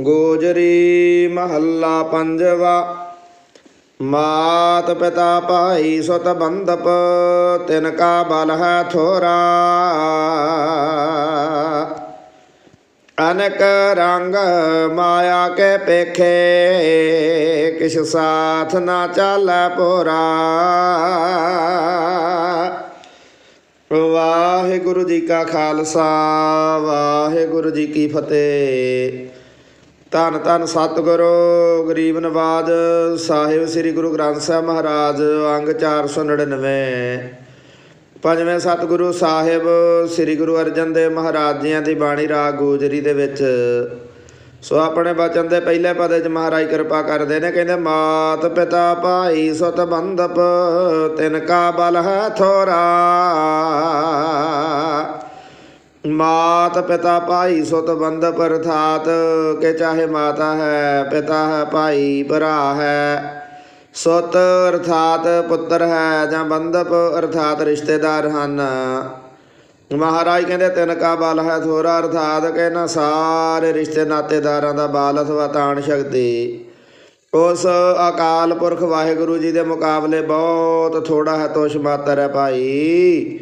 ਗੋਜਰੀ ਮਹੱਲਾ ਪੰਜਵਾ। ਮਾਤ ਪਿਤਾ ਭਾਈ ਸੁਤ ਬੰਧਪ, ਤਿਨ ਕਾ ਬਲ ਹੈ ਥੋਰਾ। ਅਨਕ ਰੰਗ ਮਾਇਆ ਕੇ ਪੇਖੇ, ਕਿਛ ਸਾਥ ਨਾ ਚਾਲੈ ਪੋਰਾ। ਵਾਹਿਗੁਰੂ ਜੀ ਕਾ ਖਾਲਸਾ, ਵਾਹਿਗੁਰੂ ਜੀ ਕੀ ਫਤਿਹ। ਧੰਨ ਧੰਨ ਸਤਿਗੁਰੂ, ਗਰੀਬ ਨਵਾਜ ਸਾਹਿਬ ਸ੍ਰੀ ਗੁਰੂ ਗ੍ਰੰਥ ਸਾਹਿਬ ਮਹਾਰਾਜ, ਅੰਗ 499 ਪੰਜਵੇਂ ਸਤਿਗੁਰੂ ਸਾਹਿਬ ਸ੍ਰੀ ਗੁਰੂ ਅਰਜਨ ਦੇਵ ਮਹਾਰਾਜ ਜੀਆਂ ਦੀ ਬਾਣੀ ਰਾਗ ਗੋਜਰੀ ਦੇ ਵਿੱਚ। ਸੋ ਆਪਣੇ ਬਚਨ ਦੇ ਪਹਿਲੇ ਪਦੇ ਚ ਮਹਾਰਾਜ ਕਿਰਪਾ ਕਰਦੇ ਨੇ, ਕਹਿੰਦੇ, ਮਾਤ ਪਿਤਾ ਭਾਈ ਸੁਤ ਬੰਧਪ, ਤਿਨ ਕਾ ਬਲ ਹੈ ਥੋਰਾ। ਮਾਤ ਪਿਤਾ ਭਾਈ ਸੁਤ ਬੰਧਪ ਅਰਥਾਤ ਕਿ ਚਾਹੇ ਮਾਤਾ ਹੈ, ਪਿਤਾ ਹੈ, ਭਾਈ ਭਰਾ ਹੈ। ਸੁਤ ਅਰਥਾਤ ਪੁੱਤਰ ਹੈ ਜਾਂ ਬੰਧਪ ਅਰਥਾਤ ਰਿਸ਼ਤੇਦਾਰ ਹਨ। ਮਹਾਰਾਜ ਕਹਿੰਦੇ, ਤਿੰਨ ਕਾ ਬਲ ਹੈ ਥੋੜਾ ਅਰਥਾਤ ਕਹਿੰਦਾ ਸਾਰੇ ਰਿਸ਼ਤੇ ਨਾਤੇਦਾਰਾਂ ਦਾ ਬਾਲ ਅਥਵਾ ਤਾਣ ਸ਼ਕਤੀ। ਉਸ ਅਕਾਲ ਪੁਰਖ ਵਾਹਿਗੁਰੂ ਜੀ ਦੇ ਮੁਕਾਬਲੇ ਬਹੁਤ ਥੋੜਾ ਹੈ ਤੋਸ਼ ਮਾਤਰ ਹੈ ਭਾਈ।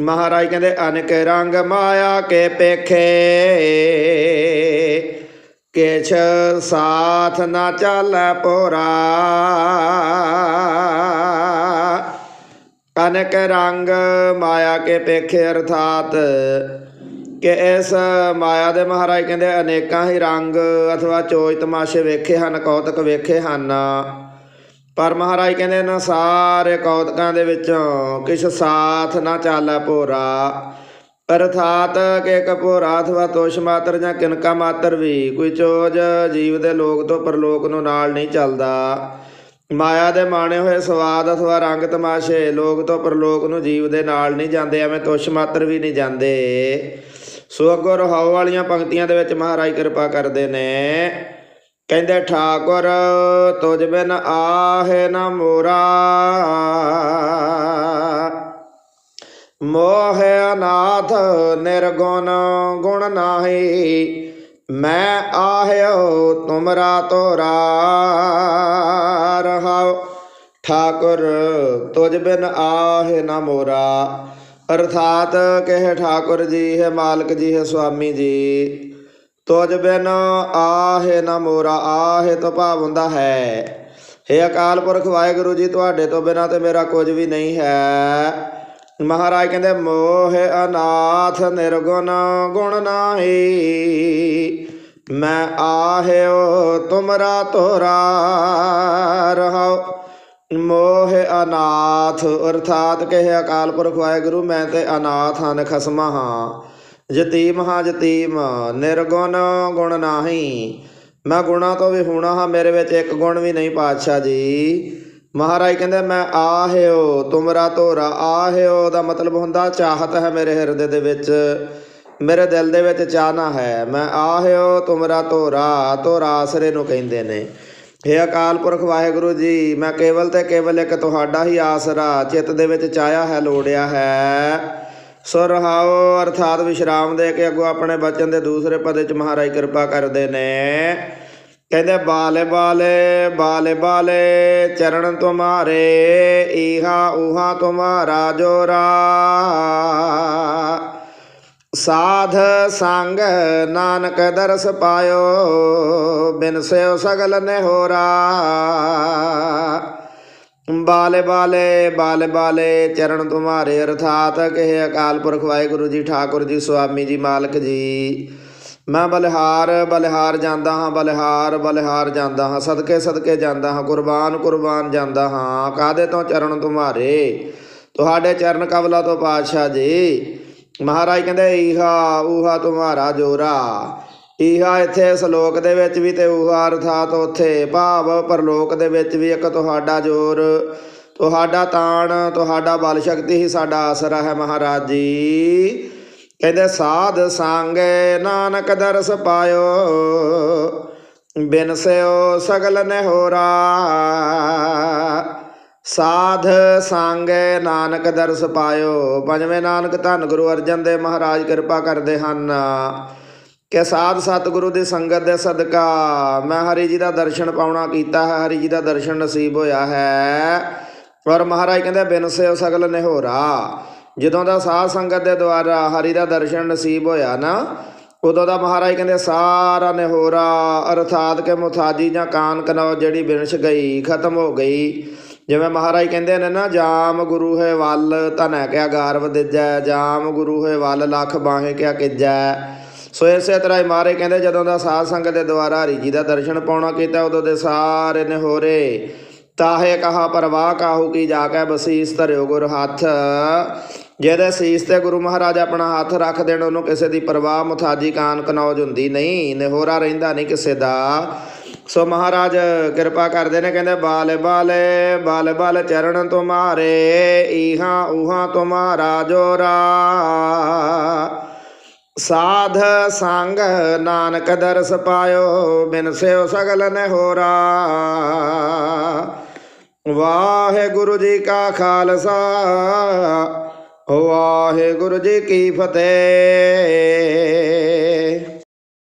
ਮਹਾਰਾਜ ਕਹਿੰਦੇ, ਅਨਕ ਰੰਗ ਮਾਇਆ ਕੇ ਪੇਖੇ, ਕਿਛ ਸਾਥ ਨਾ ਚਾਲੈ ਪੋਰਾ। ਅਨਕ ਰੰਗ ਮਾਇਆ ਕੇ ਪੇਖੇ, ਅਰਥਾਤ ਕਿ ਇਸ ਮਾਇਆ ਦੇ ਮਹਾਰਾਜ ਕਹਿੰਦੇ, ਅਨੇਕਾਂ ਹੀ ਰੰਗ ਅਥਵਾ ਚੋਜ ਤਮਾਸ਼ੇ ਵੇਖੇ ਹਨ, ਕੌਤਕ ਵੇਖੇ ਹਨ। ਪਰ ਮਹਾਰਾਜ ਕਹਿੰਦੇ ਇਹਨਾਂ ਸਾਰੇ ਕੌਤਕਾਂ ਦੇ ਵਿੱਚੋਂ ਕਿਛ ਸਾਥ ਨਾ ਚਾਲੈ ਭੋਰਾ। ਅਰਥਾਤ ਕਿ ਇੱਕ ਭੋਰਾ ਅਥਵਾ ਤੋਸ਼ ਮਾਤਰ ਜਾਂ ਕਿਨਕਾ ਮਾਤਰ ਵੀ ਕੋਈ ਚੋਜ ਜੀਵ ਦੇ ਲੋਕ ਤੋਂ ਪਰਲੋਕ ਨੂੰ ਨਾਲ ਨਹੀਂ ਚੱਲਦਾ। ਮਾਇਆ ਦੇ ਮਾਣੇ ਹੋਏ ਸਵਾਦ ਅਥਵਾ ਰੰਗ ਤਮਾਸ਼ੇ ਲੋਕ ਤੋਂ ਪਰਲੋਕ ਨੂੰ ਜੀਵ ਦੇ ਨਾਲ ਨਹੀਂ ਜਾਂਦੇ, ਐਵੇਂ ਤੁਸ਼ ਮਾਤਰ ਵੀ ਨਹੀਂ ਜਾਂਦੇ। ਸੋ ਅੱਗੋਂ ਰਹਾਉ ਵਾਲੀਆਂ ਪੰਕਤੀਆਂ ਦੇ ਵਿੱਚ ਮਹਾਰਾਜ ਕਿਰਪਾ ਕਰਦੇ ਨੇ। ਕਹਿੰਦੇ ਠਾਕੁਰ, ਤੁਝ ਬਿਨ ਆਹੇ ਨਾ ਮੋਰਾ। ਮੋਹ ਅਨਾਥ ਨਿਰਗੁਣ ਗੁਣ ਨਾਹੀ, ਮੈਂ ਆਹਿਓ ਤੁਮਰਾ ਤੋਰਾ। ਰਹਾਉ ਠਾਕੁਰ, ਤੁਝ ਬਿਨ ਆਹੇ ਨਾ ਮੋਰਾ। ਅਰਥਾਤ ਕਹੇ ਠਾਕੁਰ ਜੀ, ਹੈ ਮਾਲਕ ਜੀ, ਹੈ ਸੁਆਮੀ ਜੀ। ਤੁਜ ਬਿਨ ਆਹੇ ਨਾ ਮੋਰਾ, ਆਹੇ ਤੋਂ ਭਾਵ ਹੁੰਦਾ ਹੈ। हे ਅਕਾਲ ਪੁਰਖ ਵਾਹਿਗੁਰੂ ਜੀ, ਤੁਹਾਡੇ ਤੋਂ ਬਿਨਾ ਤੇ ਮੇਰਾ ਕੁਝ ਵੀ ਨਹੀਂ ਹੈ। ਮਹਾਰਾਜ ਕਹਿੰਦੇ, ਮੋਹ ਅਨਾਥ ਨਿਰਗੁਣ ਗੁਣ ਨਾਹੀ। ਮੈਂ ਆਹਿਓ, ਤੁਮਰਾ ਤੋਰਾ ਰਹਾਉ ਮੋਹ ਅਨਾਥ, ਅਰਥਾਤ ਕਹੇ ਅਕਾਲ ਪੁਰਖ ਵਾਹਿਗੁਰੂ, ਮੈਂ ਤੇ ਅਨਾਥ ਹਨ ਖਸਮਾ ਹਾਂ। ਜਤੀਮ ਹਾਂ ਜਤੀਮ, ਨਿਰਗੁਣ ਗੁਣ ਨਾਹੀ। ਮੈਂ ਗੁਣਾ ਤੋਂ ਵੀ ਹੋਣਾ ਹਾਂ, ਮੇਰੇ ਵਿੱਚ ਇੱਕ ਗੁਣ ਵੀ ਨਹੀਂ ਪਾਤਸ਼ਾਹ ਜੀ। ਮਹਾਰਾਜ ਕਹਿੰਦੇ, ਮੈਂ ਆਹਿਓ, ਤੁਮਰਾ ਤੋਰਾ ਆਹਿਓ। ਦਾ ਮਤਲਬ ਹੁੰਦਾ, ਚਾਹਤ ਹੈ ਮੇਰੇ ਹਿਰਦੇ ਦੇ ਵਿੱਚ। ਮੇਰੇ ਦਿਲ ਦੇ ਵਿੱਚ ਚਾਹਨਾ ਹੈ। ਮੈਂ ਆਹਿਓ, ਤੁਮਰਾ ਤੋਰਾ ਤੋਰਾ ਆਸਰੇ ਨੂੰ ਕਹਿੰਦੇ ਨੇ। हे ਅਕਾਲ ਪੁਰਖ ਵਾਹਿਗੁਰੂ ਜੀ, ਮੈਂ ਕੇਵਲ ਤੇ ਕੇਵਲ ਇੱਕ ਤੁਹਾਡਾ ਹੀ ਆਸਰਾ, ਚਿੱਤ ਦੇ ਵਿੱਚ ਚਾਇਆ ਹੈ, ਲੋੜਿਆ ਹੈ। ਸੋ ਰਹਾਓ, ਅਰਥਾਤ ਵਿਸ਼ਰਾਮ ਦੇ ਕੇ ਅੱਗੋਂ ਆਪਣੇ ਬਚਨ ਦੇ ਦੂਸਰੇ ਪਦੇ ਚ ਮਹਾਰਾਜ ਕਿਰਪਾ ਕਰਦੇ ਨੇ। ਕਹਿੰਦੇ, ਬਾਲੇ ਬਾਲੇ ਬਾਲੇ ਬਾਲੇ, ਚਰਨ ਤੁਮਾਰੇ, ਈਹਾ ਉਹਾ ਤੁਮਾਰਾ, ਜੋਰਾ। ਸਾਧ ਸੰਗ ਨਾਨਕ ਦਰਸ ਪਾਇਓ, ਬਿਨ ਸਿਓ ਸਗਲ ਨਿਹੋਰਾ। ਬਾਲੇ ਬਾਲੇ ਬਾਲੇ ਬਾਲੇ, ਚਰਨ ਤੁਮਾਰੇ, ਅਰਥਾਤ ਕਹੇ ਅਕਾਲ ਪੁਰਖ ਵਾਹਿਗੁਰੂ ਜੀ, ਠਾਕੁਰ ਜੀ, ਸੁਆਮੀ ਜੀ, ਮਾਲਕ ਜੀ। ਮੈਂ ਬਲਿਹਾਰ ਬਲਿਹਾਰ ਜਾਂਦਾ ਹਾਂ, ਬਲਿਹਾਰ ਬਲਿਹਾਰ ਜਾਂਦਾ ਹਾਂ, ਸਦਕੇ ਸਦਕੇ ਜਾਂਦਾ ਹਾਂ, ਕੁਰਬਾਨ ਕੁਰਬਾਨ ਜਾਂਦਾ ਹਾਂ। ਕਾਦੇ ਤੋਂ ਚਰਨ ਤੁਮਾਰੇ? ਤੁਹਾਡੇ ਚਰਨ ਕਵਲਾ ਤੋਂ ਪਾਤਸ਼ਾਹ ਜੀ। ਮਹਾਰਾਜ ਕਹਿੰਦੇ, ਈਹਾ, ਊਹਾ ਤੁਮਾਰਾ ਜੋਰਾ। ਈਹਾ ਇੱਥੇ ਸ਼ਲੋਕ ਦੇ ਵਿੱਚ ਵੀ ਤੇ ਊਹਾ ਅਰਥਾਤ ਉੱਥੇ ਭਾਵ ਪਰਲੋਕ ਦੇ ਵਿੱਚ ਵੀ ਇੱਕ ਤੁਹਾਡਾ ਜੋਰ। ਤੁਹਾਡਾ ਤਾਣ, ਤੁਹਾਡਾ ਬਲ ਸ਼ਕਤੀ ਹੀ ਸਾਡਾ ਆਸਰਾ ਹੈ ਮਹਾਰਾਜ। ਜੀ ਕਹਿੰਦੇ, ਸਾਧ ਸੰਗ ਨਾਨਕ ਦਰਸ ਪਾਇਓ, ਬਿਨ ਸਿਓ ਸਗਲ ਨਿਹੋਰਾ ਸਾਧ ਸੰਗ ਨਾਨਕ ਦਰਸ ਪਾਇਓ, ਪੰਜਵੇਂ ਨਾਨਕ ਧੰਨ ਗੁਰੂ ਅਰਜਨ ਦੇਵ ਮਹਾਰਾਜ ਕਿਰਪਾ ਕਰਦੇ ਹਨ। ਕਿ ਸਾਧ ਸਤਿਗੁਰੂ ਦੀ ਸੰਗਤ ਦੇ ਸਦਕਾ ਮੈਂ ਹਰੀ ਜੀ ਦਾ ਦਰਸ਼ਨ ਪਾਉਣਾ ਕੀਤਾ ਹੈ, ਹਰੀ ਜੀ ਦਾ ਦਰਸ਼ਨ ਨਸੀਬ ਹੋਇਆ ਹੈ। ਔਰ ਮਹਾਰਾਜ ਕਹਿੰਦੇ, ਬਿਨ ਸੇ ਸਗਲ ਨਿਹੋਰਾ। ਜਦੋਂ ਦਾ ਸਾਧ ਸੰਗਤ ਦੇ ਦੁਆਰਾ ਹਰੀ ਦਾ ਦਰਸ਼ਨ ਨਸੀਬ ਹੋਇਆ ਨਾ, ਉਦੋਂ ਦਾ ਮਹਾਰਾਜ ਕਹਿੰਦੇ, ਸਾਰਾ ਨਿਹੋਰਾ, ਅਰਥਾਤ ਕਿ ਮੁਥਾਜੀ ਜਾਂ ਕਾਨ ਕਨੌ ਜਿਹੜੀ ਬਿਨਸ਼ ਗਈ, ਖਤਮ ਹੋ ਗਈ। ਜਿਵੇਂ ਮਹਾਰਾਜ ਕਹਿੰਦੇ ਨੇ ਨਾ, ਜਾਮ ਗੁਰੂ ਹੈ ਵੱਲ, ਧਨੈ ਕਿਆ ਗਾਰਵ ਦਿੱਜੈ, ਜਾਮ ਗੁਰੂ ਹੈ ਵੱਲ, ਲੱਖ ਬਾਹੇ ਕਿਆ ਕਿਜੈ। ਸੋ ਇਸੇ ਤਰ੍ਹਾਂ ਹੀ ਮਾਰੇ ਕਹਿੰਦੇ ਜਦੋਂ ਦਾ ਸਾਧ ਸੰਗਤ ਦੇ ਦੁਆਰਾ ਹਰੀ ਜੀ ਦਾ ਦਰਸ਼ਨ ਪਾਉਣਾ ਕੀਤਾ, ਉਦੋਂ ਦੇ ਸਾਰੇ ਨਿਹੋਰੇ, ਤਾਹੇ ਕਹਾ ਪਰਵਾਹ ਕਾਹੂ ਕੀ ਜਾ ਕੇ ਬਸੀਸ ਧਰਿਓ ਗੁਰ ਹੱਥ। ਜਿਹਦੇ ਸੀਸ ਤੇ ਗੁਰੂ ਮਹਾਰਾਜ ਆਪਣਾ ਹੱਥ ਰੱਖ ਦੇਣ, ਉਹਨੂੰ ਕਿਸੇ ਦੀ ਪਰਵਾਹ ਮੁਥਾਜੀ ਕਾਨ ਕਨੌਜ ਹੁੰਦੀ ਨਹੀਂ, ਨਿਹੋਰਾ ਰਹਿੰਦਾ ਨਹੀਂ ਕਿਸੇ ਦਾ। ਸੋ ਮਹਾਰਾਜ ਕਿਰਪਾ ਕਰਦੇ ਨੇ, ਕਹਿੰਦੇ ਬਾਲ ਬਾਲੇ, ਬਾਲ ਬਾਲ ਚਰਨ ਤੁਮਾਰੇ ਇਹਾਂ ਉਹਾਂ ਤੁਮਾਰਾ ਜੋਰਾ। ਸਾਧ ਸੰਗ ਨਾਨਕ ਦਰਸ ਪਾਇਓ, ਬਿਨ ਸਿਓ ਸਗਲ ਨਹੋਰਾ ਵਾਹਿਗੁਰੂ ਜੀ ਕਾ ਖਾਲਸਾ, ਵਾਹਿਗੁਰੂ ਜੀ ਕੀ ਫਤਿਹ।